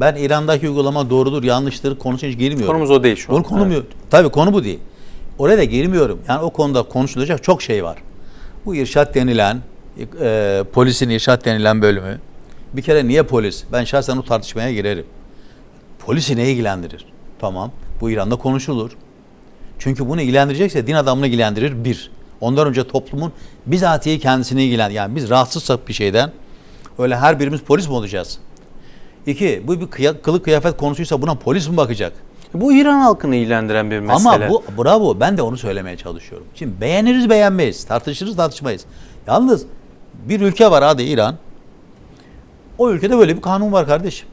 Ben İran'daki uygulama doğrudur, yanlıştır konusuna hiç girmiyorum. Konumuz o değil şu an. Konu konum yok. Tabii konu bu değil. Oraya da girmiyorum. Yani o konuda konuşulacak çok şey var. Bu irşat denilen, e, polisin irşat denilen bölümü. Bir kere niye polis? Ben şahsen o tartışmaya girerim. Polisi ne ilgilendirir? Tamam. Bu İran'da konuşulur. Çünkü bunu ilgilendirecekse din adamını ilgilendirir bir. Ondan önce toplumun bizatihi kendisini ilgilen. Yani biz rahatsızsak bir şeyden öyle her birimiz polis mi olacağız? İki, bu bir kıya- kılık kıyafet konusuysa buna polis mi bakacak? Bu İran halkını ilgilendiren bir mesele. Ama bu bravo ben de onu söylemeye çalışıyorum. Şimdi beğeniriz beğenmeyiz, tartışırız tartışmayız. Yalnız bir ülke var adı İran. O ülkede böyle bir kanun var kardeşim.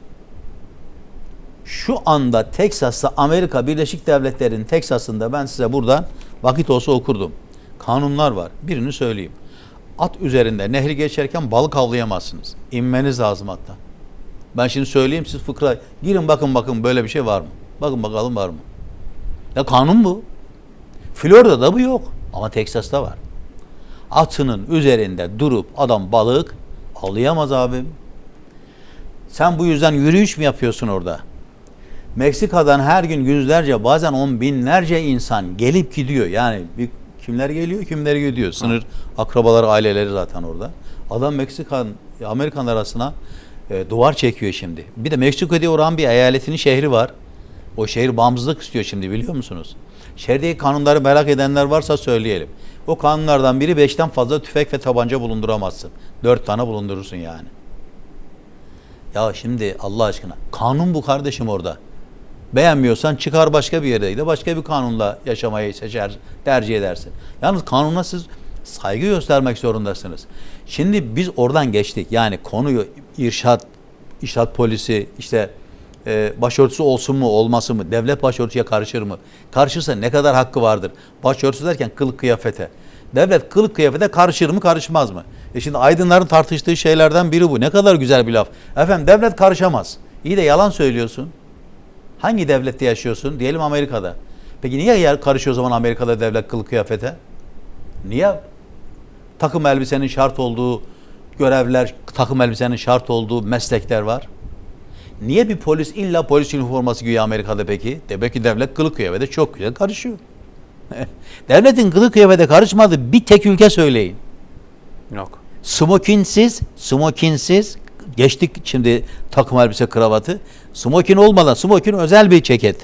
Şu anda Teksas'ta Amerika Birleşik Devletleri'nin Teksas'ında ben size buradan vakit olsa okurdum. Kanunlar var. Birini söyleyeyim. At üzerinde nehri geçerken balık avlayamazsınız. İnmeniz lazım hatta. Ben şimdi söyleyeyim siz fıkra girin bakın bakın böyle bir şey var mı? Bakın bakalım var mı? Ya kanun bu. Florida'da bu yok ama Teksas'ta var. Atının üzerinde durup adam balık avlayamaz abim. Sen bu yüzden yürüyüş mü yapıyorsun orada? Meksika'dan her gün yüzlerce bazen on binlerce insan gelip gidiyor. Yani bir, kimler geliyor kimler gidiyor. Sınır akrabaları aileleri zaten orada. Adam Meksikan Amerikan arasına e, duvar çekiyor şimdi. Bir de Meksiko diye oran bir eyaletinin şehri var. O şehir bağımsızlık istiyor şimdi biliyor musunuz? Şehirdeki kanunları merak edenler varsa söyleyelim. O kanunlardan biri beşten fazla tüfek ve tabanca bulunduramazsın. Dört tane bulundurursun yani. Ya şimdi Allah aşkına kanun bu kardeşim orada. Beğenmiyorsan çıkar başka bir yere de başka bir kanunla yaşamayı seçer, tercih edersin. Yalnız kanuna siz saygı göstermek zorundasınız. Şimdi biz oradan geçtik. Yani konuyu irşat, irşat polisi, işte e, başörtüsü olsun mu olmasın mı, devlet başörtüye karışır mı? Karışırsa ne kadar hakkı vardır? Başörtüsü derken kılık kıyafete. Devlet kılık kıyafete karışır mı karışmaz mı? E şimdi aydınların tartıştığı şeylerden biri bu. Ne kadar güzel bir laf. Efendim devlet karışamaz. İyi de yalan söylüyorsun. Hangi devlette yaşıyorsun? Diyelim Amerika'da. Peki niye karışıyor o zaman Amerika'da devlet kılık kıyafete? Niye takım elbisenin şart olduğu görevler, takım elbisenin şart olduğu meslekler var? Niye bir polis illa polis üniforması giyiyor Amerika'da peki? Demek ki devlet kılık kıyafete çok güzel karışıyor. Devletin kılık kıyafete karışmadığı bir tek ülke söyleyin. Yok. Smokinsiz, smokinsiz geçtik şimdi takım elbise kravatı. Smokin olmadan, smokin özel bir ceket.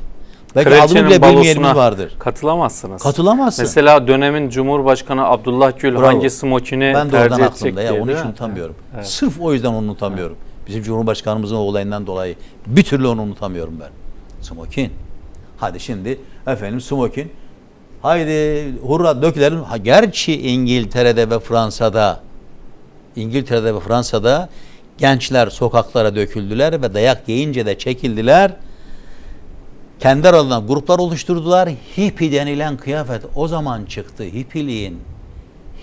Belki adını bile bilmeyenimiz vardır. katılamazsınız. Katılamazsın. Mesela dönemin Cumhurbaşkanı Abdullah Gül Bravo. hangi smokini ben de oradan tercih edecek aklımda ya onu hiç unutamıyorum. Evet. Sırf o yüzden onu unutamıyorum. Bizim Cumhurbaşkanımızın olayından dolayı bir türlü onu unutamıyorum ben. Smokin. Hadi şimdi efendim smokin. Haydi hurra dökülelim. Ha, gerçi İngiltere'de ve Fransa'da İngiltere'de ve Fransa'da gençler sokaklara döküldüler ve dayak yiyince de çekildiler. Kendi aralarından gruplar oluşturdular. Hippi denilen kıyafet o zaman çıktı. Hippiliğin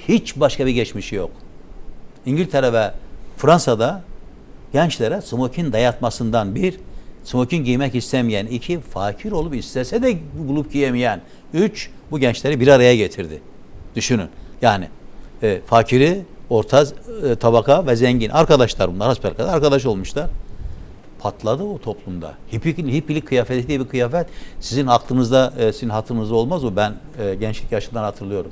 hiç başka bir geçmişi yok. İngiltere ve Fransa'da gençlere smokin dayatmasından bir, smokin giymek istemeyen, iki, fakir olup istese de bulup giyemeyen, üç, bu gençleri bir araya getirdi. Düşünün. Yani e, fakiri, orta e, tabaka ve zengin arkadaşlar bunlar. Hasbelkader arkadaş olmuşlar. Patladı o toplumda. Hippilik, hippilik kıyafeti diye bir kıyafet sizin aklınızda, e, sizin hatırınızda olmaz mı? Ben e, gençlik yaşından hatırlıyorum.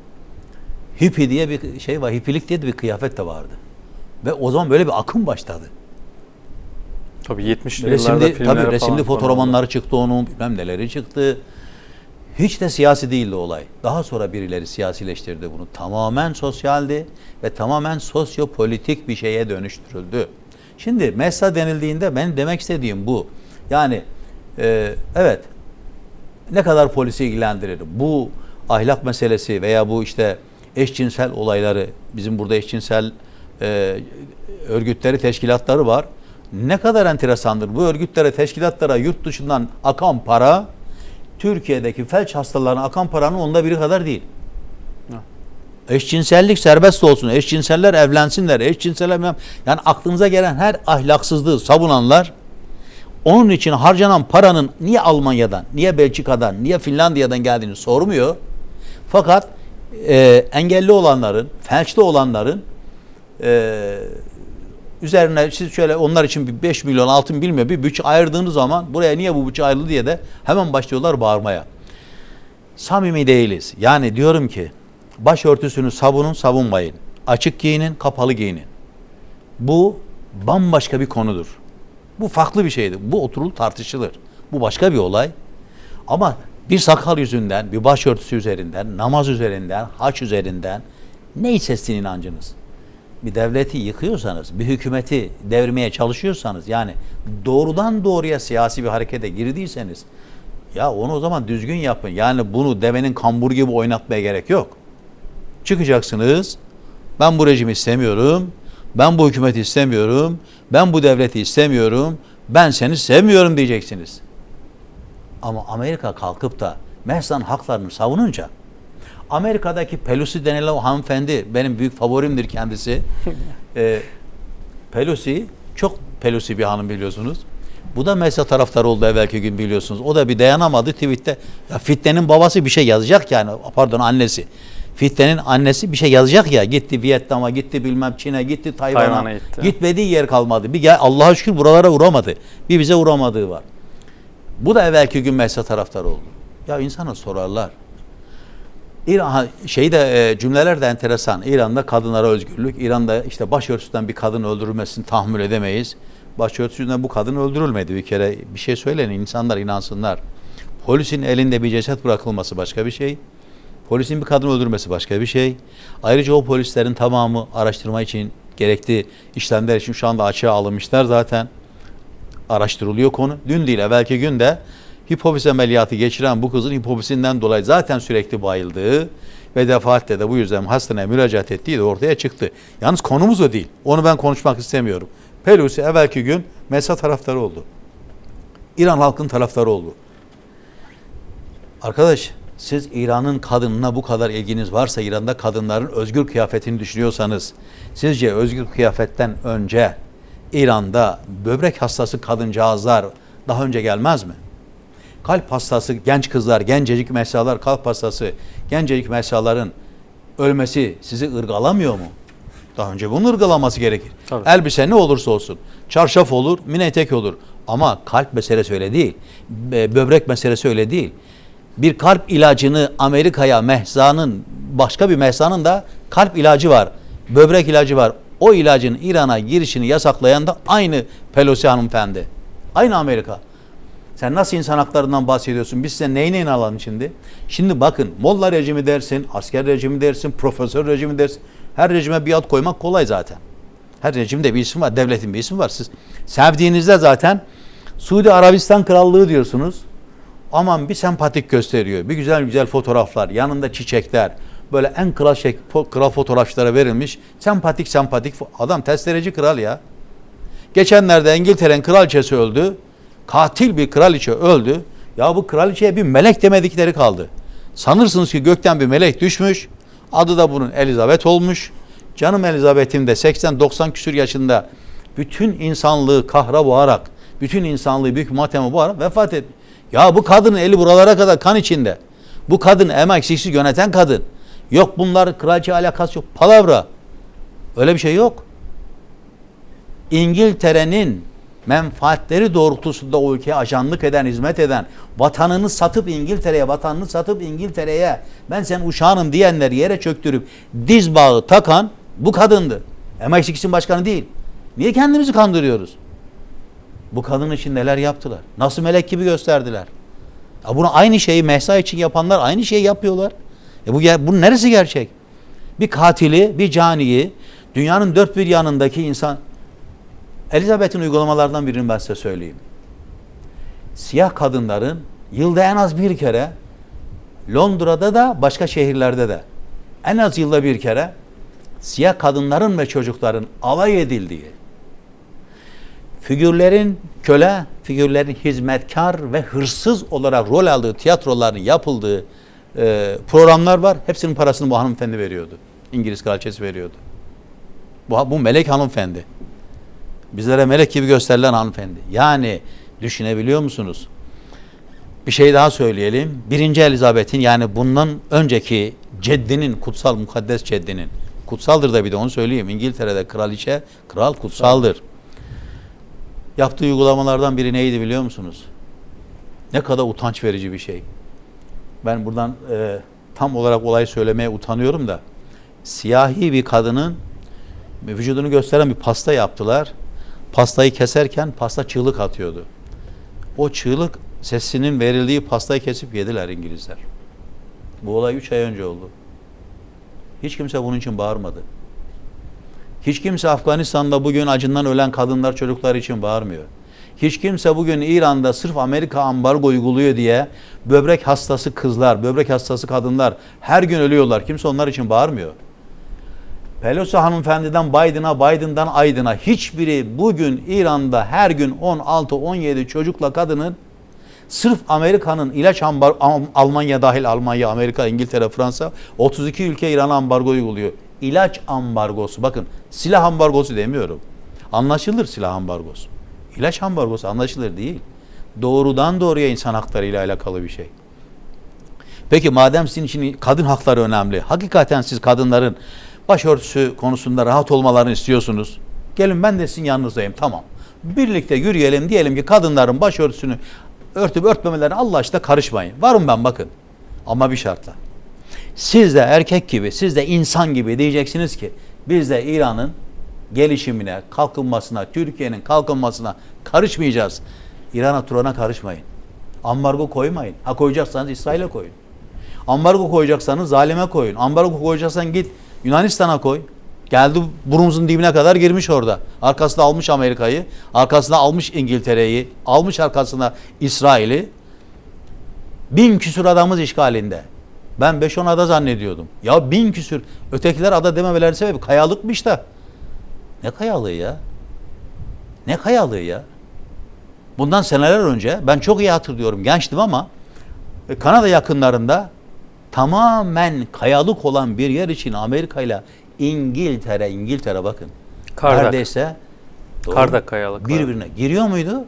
Hippi diye bir şey var. Hippilik diye de bir kıyafet de vardı. Ve o zaman böyle bir akım başladı. Tabii 70'li yıllarda filmlere tabii resimli konu fotoromanları çıktı onun, bilmem neleri çıktı. Hiç de siyasi değildi olay. Daha sonra birileri siyasileştirdi bunu. Tamamen sosyaldi ve tamamen sosyopolitik bir şeye dönüştürüldü. Şimdi MESA denildiğinde ben demek istediğim bu. Yani e, evet ne kadar polisi ilgilendirir? Bu ahlak meselesi veya bu işte eşcinsel olayları, bizim burada eşcinsel e, örgütleri, teşkilatları var. Ne kadar enteresandır. Bu örgütlere, teşkilatlara yurt dışından akan para, Türkiye'deki felç hastalarına akan paranın onda biri kadar değil. Eşcinsellik serbest olsun. Eşcinseller evlensinler. Eşcinseller yani aklınıza gelen her ahlaksızlığı savunanlar onun için harcanan paranın niye Almanya'dan, niye Belçika'dan, niye Finlandiya'dan geldiğini sormuyor. Fakat e, engelli olanların, felçli olanların e, Üzerine siz şöyle onlar için bir 5 milyon altın bilmiyor bir bütçe ayırdığınız zaman buraya niye bu bütçe ayrıldı diye de hemen başlıyorlar bağırmaya. Samimi değiliz. Yani diyorum ki başörtüsünü savunun savunmayın. Açık giyinin kapalı giyinin. Bu bambaşka bir konudur. Bu farklı bir şeydir. Bu oturulur tartışılır. Bu başka bir olay. Ama bir sakal yüzünden, bir başörtüsü üzerinden, namaz üzerinden, haç üzerinden neyse sizin inancınız. Bir devleti yıkıyorsanız, bir hükümeti devirmeye çalışıyorsanız yani doğrudan doğruya siyasi bir harekete girdiyseniz ya onu o zaman düzgün yapın. Yani bunu devenin kambur gibi oynatmaya gerek yok. Çıkacaksınız. Ben bu rejimi istemiyorum. Ben bu hükümeti istemiyorum. Ben bu devleti istemiyorum. Ben seni sevmiyorum diyeceksiniz. Ama Amerika kalkıp da Mersan haklarını savununca Amerika'daki Pelosi denilen o hanımefendi benim büyük favorimdir kendisi. Ee, Pelosi çok Pelosi bir hanım biliyorsunuz. Bu da Mersa taraftarı oldu evvelki gün biliyorsunuz. O da bir dayanamadı tweette. Ya Fitne'nin babası bir şey yazacak yani pardon annesi. Fitne'nin annesi bir şey yazacak ya gitti Vietnam'a gitti bilmem Çin'e gitti Tayvan'a Tayvan'a gitti. gitmediği yer kalmadı. Bir gel Allah'a şükür buralara uğramadı. Bir bize uğramadığı var. Bu da evvelki gün Mersa taraftarı oldu. Ya insana sorarlar. İran şey de e, cümleler de enteresan. İran'da kadınlara özgürlük. İran'da işte başörtüsünden bir kadın öldürülmesini tahammül edemeyiz. Başörtüsünden bu kadın öldürülmedi bir kere. Bir şey söyleyin insanlar inansınlar. Polisin elinde bir ceset bırakılması başka bir şey. Polisin bir kadın öldürmesi başka bir şey. Ayrıca o polislerin tamamı araştırma için gerekli işlemler için şu anda açığa alınmışlar zaten. Araştırılıyor konu. Dün değil evvelki gün de hipofiz ameliyatı geçiren bu kızın hipofisinden dolayı zaten sürekli bayıldığı ve defaatle de bu yüzden hastaneye müracaat ettiği de ortaya çıktı. Yalnız konumuz o değil. Onu ben konuşmak istemiyorum. Pelosi evvelki gün Mesa taraftarı oldu. İran halkın taraftarı oldu. Arkadaş siz İran'ın kadınına bu kadar ilginiz varsa İran'da kadınların özgür kıyafetini düşünüyorsanız sizce özgür kıyafetten önce İran'da böbrek hastası kadıncağızlar daha önce gelmez mi? Kalp hastası genç kızlar, gencecik mesalar kalp hastası, gencecik mesaların ölmesi sizi ırgalamıyor mu? Daha önce bunun ırgalaması gerekir. Tabii. Elbise ne olursa olsun. Çarşaf olur, mini etek olur. Ama kalp meselesi öyle değil. Bö- Böbrek meselesi öyle değil. Bir kalp ilacını Amerika'ya mehzanın başka bir mehzanın da kalp ilacı var. Böbrek ilacı var. O ilacın İran'a girişini yasaklayan da aynı Pelosi hanımefendi. Aynı Amerika. Sen nasıl insan haklarından bahsediyorsun? Biz size neyi neyin alalım şimdi? Şimdi bakın Molla rejimi dersin, asker rejimi dersin, profesör rejimi dersin. Her rejime bir ad koymak kolay zaten. Her rejimde bir isim var, devletin bir ismi var. Siz sevdiğinizde zaten Suudi Arabistan Krallığı diyorsunuz. Aman bir sempatik gösteriyor. Bir güzel güzel fotoğraflar, yanında çiçekler. Böyle en kral, şey, kral fotoğrafçılara verilmiş. Sempatik sempatik. Adam testereci kral ya. Geçenlerde İngiltere'nin kraliçesi öldü. Katil bir kraliçe öldü. Ya bu kraliçeye bir melek demedikleri kaldı. Sanırsınız ki gökten bir melek düşmüş. Adı da bunun Elizabeth olmuş. Canım Elizabeth'im de 80-90 küsür yaşında bütün insanlığı kahra boğarak, bütün insanlığı büyük mateme boğarak vefat etti. Ya bu kadının eli buralara kadar kan içinde. Bu kadın emeksiksiz yöneten kadın. Yok bunlar kraliçe alakası yok. Palavra. Öyle bir şey yok. İngiltere'nin menfaatleri doğrultusunda o ülkeye ajanlık eden, hizmet eden, vatanını satıp İngiltere'ye, vatanını satıp İngiltere'ye ben sen uşağınım diyenleri yere çöktürüp diz bağı takan bu kadındı. MI6'in başkanı değil. Niye kendimizi kandırıyoruz? Bu kadın için neler yaptılar? Nasıl melek gibi gösterdiler? Ya bunu aynı şeyi Mehsa için yapanlar aynı şeyi yapıyorlar. E bu bunun neresi gerçek? Bir katili, bir caniyi dünyanın dört bir yanındaki insan Elizabeth'in uygulamalardan birini ben size söyleyeyim. Siyah kadınların yılda en az bir kere Londra'da da başka şehirlerde de en az yılda bir kere siyah kadınların ve çocukların alay edildiği, figürlerin köle, figürlerin hizmetkar ve hırsız olarak rol aldığı tiyatroların yapıldığı e, programlar var. Hepsinin parasını bu hanımefendi veriyordu. İngiliz kraliçesi veriyordu. Bu, bu melek hanımefendi. Bizlere melek gibi gösterilen hanımefendi. Yani düşünebiliyor musunuz? Bir şey daha söyleyelim. Birinci Elizabeth'in yani bundan önceki ceddinin, kutsal mukaddes ceddinin, Kutsaldır da bir de onu söyleyeyim. İngiltere'de kraliçe, kral kutsaldır. Yaptığı uygulamalardan biri neydi biliyor musunuz? Ne kadar utanç verici bir şey. Ben buradan e, tam olarak olayı söylemeye utanıyorum da siyahi bir kadının vücudunu gösteren bir pasta yaptılar. Pastayı keserken pasta çığlık atıyordu. O çığlık sesinin verildiği pastayı kesip yediler İngilizler. Bu olay 3 ay önce oldu. Hiç kimse bunun için bağırmadı. Hiç kimse Afganistan'da bugün acından ölen kadınlar, çocuklar için bağırmıyor. Hiç kimse bugün İran'da sırf Amerika ambargo uyguluyor diye böbrek hastası kızlar, böbrek hastası kadınlar her gün ölüyorlar. Kimse onlar için bağırmıyor. Pelosi hanımefendiden Biden'a, Biden'dan Aydın'a hiçbiri bugün İran'da her gün 16-17 çocukla kadının sırf Amerika'nın ilaç ambar Am- Almanya dahil Almanya, Amerika, İngiltere, Fransa 32 ülke İran'a ambargo uyguluyor. İlaç ambargosu bakın silah ambargosu demiyorum. Anlaşılır silah ambargosu. İlaç ambargosu anlaşılır değil. Doğrudan doğruya insan haklarıyla alakalı bir şey. Peki madem sizin için kadın hakları önemli. Hakikaten siz kadınların başörtüsü konusunda rahat olmalarını istiyorsunuz. Gelin ben de sizin yanınızdayım tamam. Birlikte yürüyelim diyelim ki kadınların başörtüsünü örtüp örtmemelerine Allah aşkına karışmayın. Varım ben bakın. Ama bir şartla. Siz de erkek gibi, siz de insan gibi diyeceksiniz ki biz de İran'ın gelişimine, kalkınmasına, Türkiye'nin kalkınmasına karışmayacağız. İran'a Turan'a karışmayın. Ambargo koymayın. Ha koyacaksanız İsrail'e koyun. Ambargo koyacaksanız zalime koyun. Ambargo koyacaksan git Yunanistan'a koy. Geldi burnumuzun dibine kadar girmiş orada. Arkasında almış Amerika'yı, arkasında almış İngiltere'yi, almış arkasına İsrail'i. Bin küsur adamız işgalinde. Ben 5-10 ada zannediyordum. Ya bin küsür. Ötekiler ada dememelerinin sebebi kayalıkmış da. Ne kayalığı ya? Ne kayalığı ya? Bundan seneler önce ben çok iyi hatırlıyorum. Gençtim ama e, Kanada yakınlarında tamamen kayalık olan bir yer için Amerika ile İngiltere, İngiltere bakın. Kardak. Neredeyse doğru, Kardak kayalık. birbirine giriyor muydu?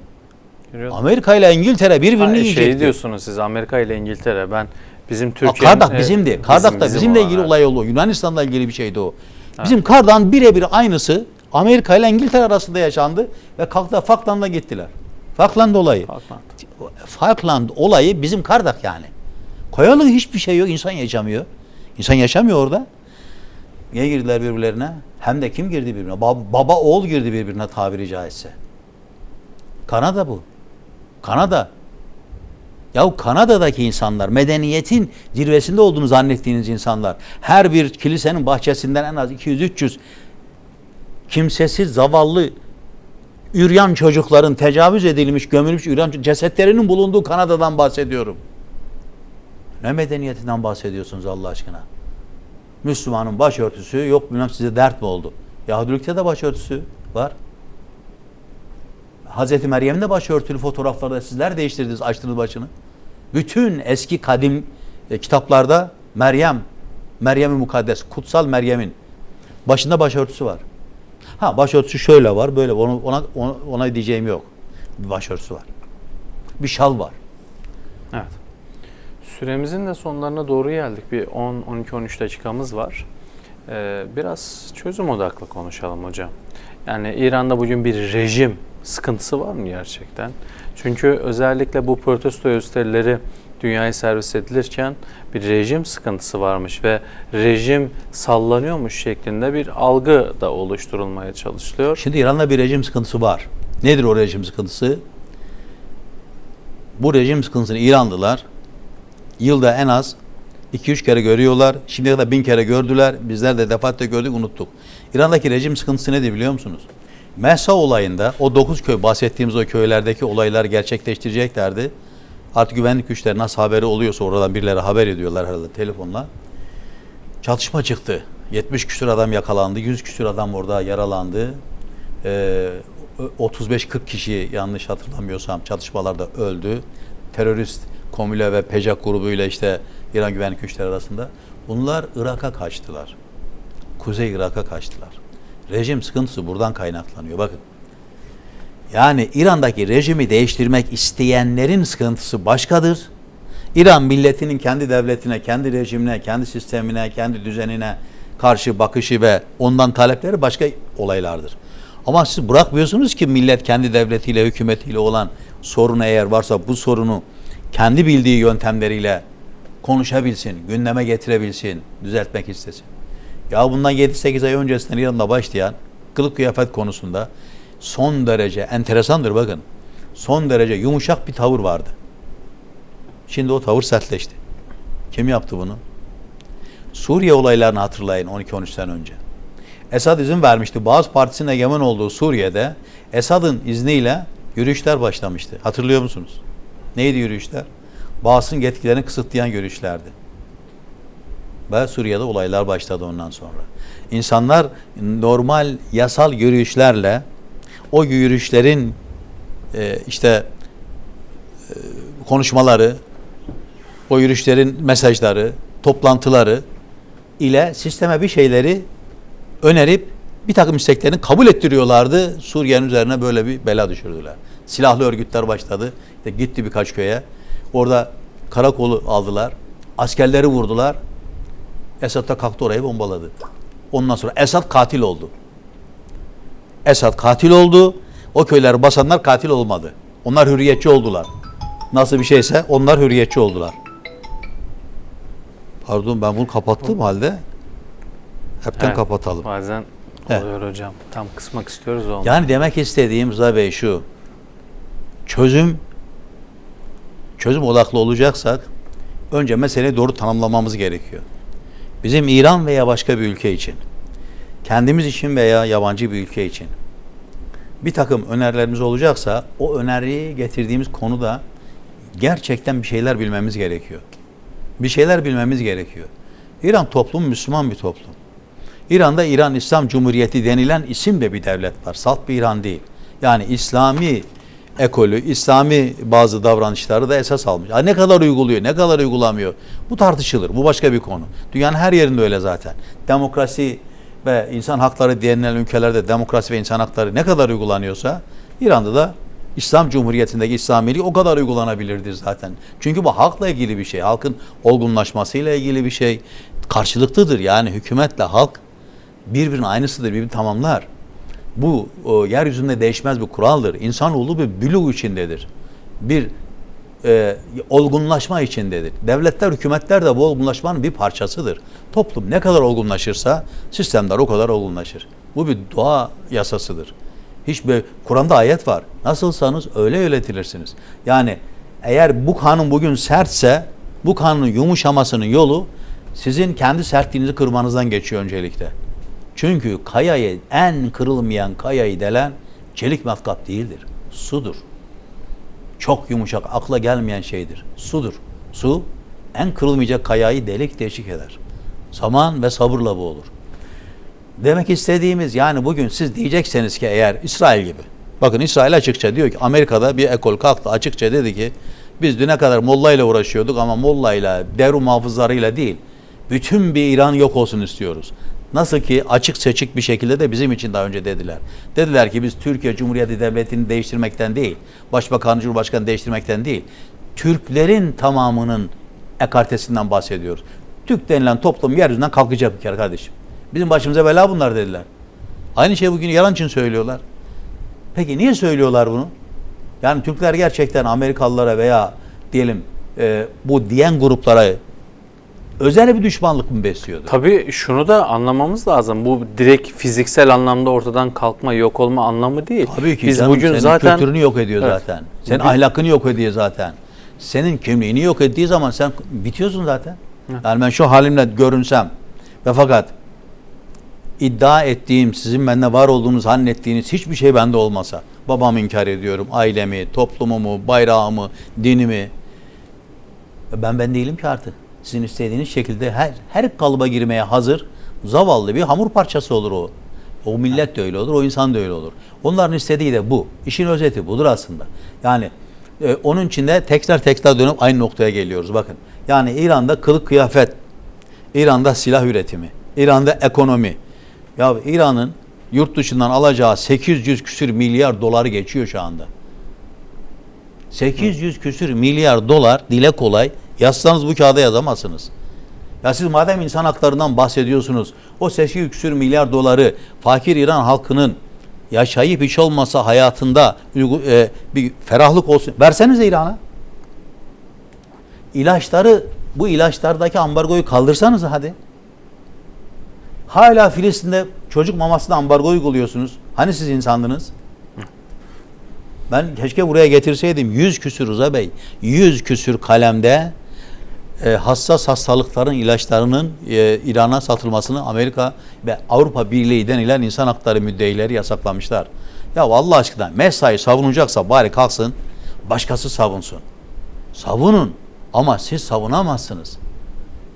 Musun? Amerika ile İngiltere birbirini Ha, yiyecekti. şey diyorsunuz siz Amerika ile İngiltere. Ben bizim Ha, Türkiye'nin... Kardak e, bizimdi. Kardak da bizim bizimle ilgili olay oldu. Yunanistan'la ilgili bir şeydi o. Bizim Kardak'ın birebir aynısı Amerika ile İngiltere arasında yaşandı ve kalktı Falkland'a gittiler. Falkland olayı. Falkland. Falkland olayı bizim Kardak yani. Kayalık hiçbir şey yok. insan yaşamıyor. İnsan yaşamıyor orada. Niye girdiler birbirlerine? Hem de kim girdi birbirine? Ba- baba oğul girdi birbirine tabiri caizse. Kanada bu. Kanada. Yahu Kanada'daki insanlar medeniyetin zirvesinde olduğunu zannettiğiniz insanlar her bir kilisenin bahçesinden en az 200-300 kimsesiz zavallı üryan çocukların tecavüz edilmiş, gömülmüş üryan cesetlerinin bulunduğu Kanada'dan bahsediyorum. Ne medeniyetinden bahsediyorsunuz Allah aşkına? Müslümanın başörtüsü yok bilmem size dert mi oldu? Yahudilikte de başörtüsü var. Hazreti Meryem'in de başörtülü fotoğraflarda sizler değiştirdiniz, açtınız başını. Bütün eski kadim e, kitaplarda Meryem, Meryem-i Mukaddes, kutsal Meryem'in başında başörtüsü var. Ha başörtüsü şöyle var, böyle ona ona ona, ona diyeceğim yok. Bir başörtüsü var. Bir şal var. Evet. Süremizin de sonlarına doğru geldik. Bir 10, 12, 13 dakikamız var. Ee, biraz çözüm odaklı konuşalım hocam. Yani İran'da bugün bir rejim sıkıntısı var mı gerçekten? Çünkü özellikle bu protesto gösterileri dünyaya servis edilirken bir rejim sıkıntısı varmış ve rejim sallanıyormuş şeklinde bir algı da oluşturulmaya çalışılıyor. Şimdi İran'da bir rejim sıkıntısı var. Nedir o rejim sıkıntısı? Bu rejim sıkıntısını İranlılar yılda en az 2-3 kere görüyorlar. Şimdiye kadar bin kere gördüler. Bizler de defaatle gördük unuttuk. İran'daki rejim sıkıntısı nedir biliyor musunuz? Mehsa olayında o 9 köy bahsettiğimiz o köylerdeki olaylar gerçekleştireceklerdi. Artık güvenlik güçleri nasıl haberi oluyorsa oradan birileri haber ediyorlar herhalde telefonla. Çatışma çıktı. 70 küsur adam yakalandı. 100 küsur adam orada yaralandı. Ee, 35-40 kişi yanlış hatırlamıyorsam çatışmalarda öldü. Terörist Komüle ve Pejak grubuyla işte İran güvenlik güçleri arasında. Bunlar Irak'a kaçtılar. Kuzey Irak'a kaçtılar. Rejim sıkıntısı buradan kaynaklanıyor. Bakın. Yani İran'daki rejimi değiştirmek isteyenlerin sıkıntısı başkadır. İran milletinin kendi devletine, kendi rejimine, kendi sistemine, kendi düzenine karşı bakışı ve ondan talepleri başka olaylardır. Ama siz bırakmıyorsunuz ki millet kendi devletiyle, hükümetiyle olan sorunu eğer varsa bu sorunu kendi bildiği yöntemleriyle konuşabilsin, gündeme getirebilsin, düzeltmek istesin. Ya bundan 7-8 ay öncesinden İran'da başlayan kılık kıyafet konusunda son derece enteresandır bakın. Son derece yumuşak bir tavır vardı. Şimdi o tavır sertleşti. Kim yaptı bunu? Suriye olaylarını hatırlayın 12-13 sene önce. Esad izin vermişti. Bazı partisinin egemen olduğu Suriye'de Esad'ın izniyle yürüyüşler başlamıştı. Hatırlıyor musunuz? Neydi yürüyüşler? Bağız'ın yetkilerini kısıtlayan yürüyüşlerdi. Ve Suriye'de olaylar başladı ondan sonra. İnsanlar normal yasal yürüyüşlerle o yürüyüşlerin e, işte e, konuşmaları, o yürüyüşlerin mesajları, toplantıları ile sisteme bir şeyleri önerip bir takım isteklerini kabul ettiriyorlardı. Suriye'nin üzerine böyle bir bela düşürdüler. Silahlı örgütler başladı. İşte gitti birkaç köye. Orada karakolu aldılar. Askerleri vurdular. Esad da kalktı orayı bombaladı. Ondan sonra Esad katil oldu. Esad katil oldu. O köyleri basanlar katil olmadı. Onlar hürriyetçi oldular. Nasıl bir şeyse onlar hürriyetçi oldular. Pardon ben bunu kapattığım halde hepten Evet, kapatalım. Bazen Evet. oluyor hocam. Tam kısmak istiyoruz olmuyor. Yani demek istediğim Rıza Bey şu. Çözüm çözüm odaklı olacaksak önce meseleyi doğru tanımlamamız gerekiyor. Bizim İran veya başka bir ülke için, kendimiz için veya yabancı bir ülke için bir takım önerilerimiz olacaksa o öneriyi getirdiğimiz konuda gerçekten bir şeyler bilmemiz gerekiyor. Bir şeyler bilmemiz gerekiyor. İran toplum Müslüman bir toplum. İran'da İran İslam Cumhuriyeti denilen isim de bir devlet var. Salt bir İran değil. Yani İslami ekolü, İslami bazı davranışları da esas almış. Ha, ne kadar uyguluyor, ne kadar uygulamıyor bu tartışılır. Bu başka bir konu. Dünyanın her yerinde öyle zaten. Demokrasi ve insan hakları denilen ülkelerde demokrasi ve insan hakları ne kadar uygulanıyorsa İran'da da İslam Cumhuriyeti'ndeki İslamilik o kadar uygulanabilirdir zaten. Çünkü bu halkla ilgili bir şey. Halkın olgunlaşmasıyla ilgili bir şey. Karşılıklıdır. Yani hükümetle halk birbirinin aynısıdır, birbirini tamamlar. Bu o, yeryüzünde değişmez bir kuraldır. İnsanoğlu bir bülü içindedir. Bir e, olgunlaşma içindedir. Devletler, hükümetler de bu olgunlaşmanın bir parçasıdır. Toplum ne kadar olgunlaşırsa sistemler o kadar olgunlaşır. Bu bir doğa yasasıdır. Hiç böyle Kur'an'da ayet var. Nasılsanız öyle yönetilirsiniz. Yani eğer bu kanun bugün sertse bu kanunun yumuşamasının yolu sizin kendi sertliğinizi kırmanızdan geçiyor öncelikle. Çünkü kayayı en kırılmayan kayayı delen çelik matkap değildir. Sudur. Çok yumuşak, akla gelmeyen şeydir. Sudur. Su en kırılmayacak kayayı delik deşik eder. Zaman ve sabırla bu olur. Demek istediğimiz yani bugün siz diyecekseniz ki eğer İsrail gibi. Bakın İsrail açıkça diyor ki Amerika'da bir ekol kalktı açıkça dedi ki biz düne kadar Molla ile uğraşıyorduk ama Molla ile devrim muhafızlarıyla değil. Bütün bir İran yok olsun istiyoruz. Nasıl ki açık seçik bir şekilde de bizim için daha önce dediler. Dediler ki biz Türkiye Cumhuriyeti Devleti'ni değiştirmekten değil, Başbakanı Cumhurbaşkanı değiştirmekten değil, Türklerin tamamının ekartesinden bahsediyoruz. Türk denilen toplum yeryüzünden kalkacak bir kere kardeşim. Bizim başımıza bela bunlar dediler. Aynı şeyi bugün yalan için söylüyorlar. Peki niye söylüyorlar bunu? Yani Türkler gerçekten Amerikalılara veya diyelim e, bu diyen gruplara özel bir düşmanlık mı besliyordu? Tabii şunu da anlamamız lazım. Bu direkt fiziksel anlamda ortadan kalkma, yok olma anlamı değil. Tabii ki Biz canım, bugün senin zaten kültürünü yok ediyor Evet. zaten. Senin Bugün- ahlakını yok ediyor zaten. Senin kimliğini yok ettiği zaman sen bitiyorsun zaten. Yani ben şu halimle görünsem ve fakat iddia ettiğim, sizin bende var olduğunuz zannettiğiniz hiçbir şey bende olmasa, babamı inkar ediyorum, ailemi, toplumumu, bayrağımı, dinimi. Ben ben değilim ki artık. Sizin istediğiniz şekilde her her kalıba girmeye hazır, zavallı bir hamur parçası olur o. O millet de öyle olur, o insan da öyle olur. Onların istediği de bu. İşin özeti budur aslında. Yani e, onun içinde tekrar tekrar dönüp aynı noktaya geliyoruz. Bakın. Yani İran'da kılık kıyafet, İran'da silah üretimi, İran'da ekonomi. Ya İran'ın yurt dışından alacağı 800 küsür milyar doları geçiyor şu anda. 800 küsür milyar dolar dile kolay yazsanız bu kağıda yazamazsınız. Ya siz madem insan haklarından bahsediyorsunuz, o 8 küsür milyar doları fakir İran halkının yaşayıp hiç olmasa hayatında e, bir ferahlık olsun. Versenize İran'a. İlaçları, bu ilaçlardaki ambargoyu kaldırsanız hadi. Hala Filistin'de çocuk mamasına ambargo uyguluyorsunuz. Hani siz insandınız? Ben keşke buraya getirseydim 100 küsür Rıza Bey. 100 küsür kalemde hassas hastalıkların ilaçlarının e, İran'a satılmasını Amerika ve Avrupa Birliği denilen insan hakları müddeileri yasaklamışlar. Ya Allah aşkına mesai savunacaksa bari kalksın başkası savunsun. Savunun ama siz savunamazsınız.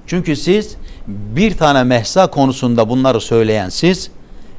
Çünkü siz bir tane mehsa konusunda bunları söyleyen siz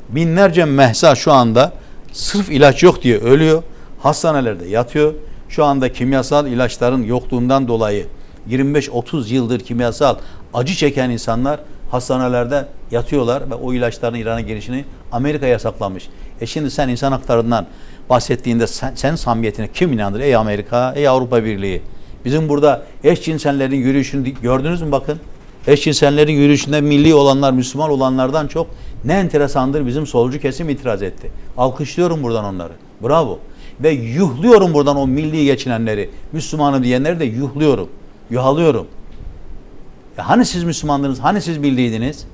binlerce mehsa şu anda sırf ilaç yok diye ölüyor. Hastanelerde yatıyor. Şu anda kimyasal ilaçların yokluğundan dolayı 25-30 yıldır kimyasal acı çeken insanlar hastanelerde yatıyorlar ve o ilaçların İran'a girişini Amerika yasaklamış. E şimdi sen insan haklarından bahsettiğinde sen, sen samimiyetine kim inandır? Ey Amerika, ey Avrupa Birliği. Bizim burada eşcinsellerin yürüyüşünü gördünüz mü bakın? Eşcinsellerin yürüyüşünde milli olanlar, Müslüman olanlardan çok ne enteresandır bizim solcu kesim itiraz etti. Alkışlıyorum buradan onları. Bravo. Ve yuhluyorum buradan o milli geçinenleri, Müslümanım diyenleri de yuhluyorum. Yuhalıyorum. Ya hani siz Müslümandınız, hani siz bildiydiniz?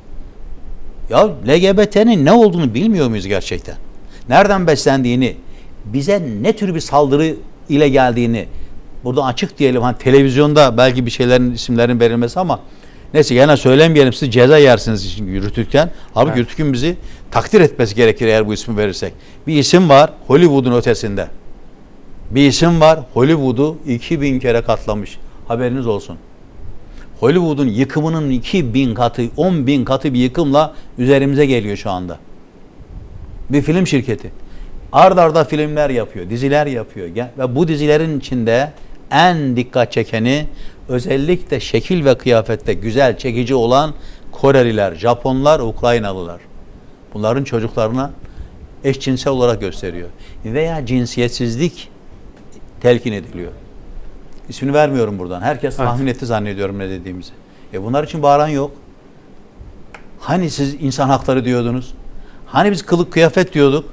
Ya LGBT'nin ne olduğunu bilmiyor muyuz gerçekten? Nereden beslendiğini, bize ne tür bir saldırı ile geldiğini burada açık diyelim hani televizyonda belki bir şeylerin isimlerin verilmesi ama neyse gene söylemeyelim siz ceza yersiniz için yürütürken. Abi Evet. yürütükün bizi takdir etmesi gerekir eğer bu ismi verirsek. Bir isim var Hollywood'un ötesinde. Bir isim var Hollywood'u 2000 kere katlamış. Haberiniz olsun. Hollywood'un yıkımının 2000 katı, 10 bin katı bir yıkımla üzerimize geliyor şu anda. Bir film şirketi. Ard arda filmler yapıyor, diziler yapıyor. Ve bu dizilerin içinde en dikkat çekeni özellikle şekil ve kıyafette güzel, çekici olan Koreliler, Japonlar, Ukraynalılar. Bunların çocuklarına eşcinsel olarak gösteriyor. Veya cinsiyetsizlik telkin ediliyor. İsmini vermiyorum buradan. Herkes Evet. tahmin etti zannediyorum ne dediğimizi. E bunlar için bağıran yok. Hani siz insan hakları diyordunuz? Hani biz kılık kıyafet diyorduk?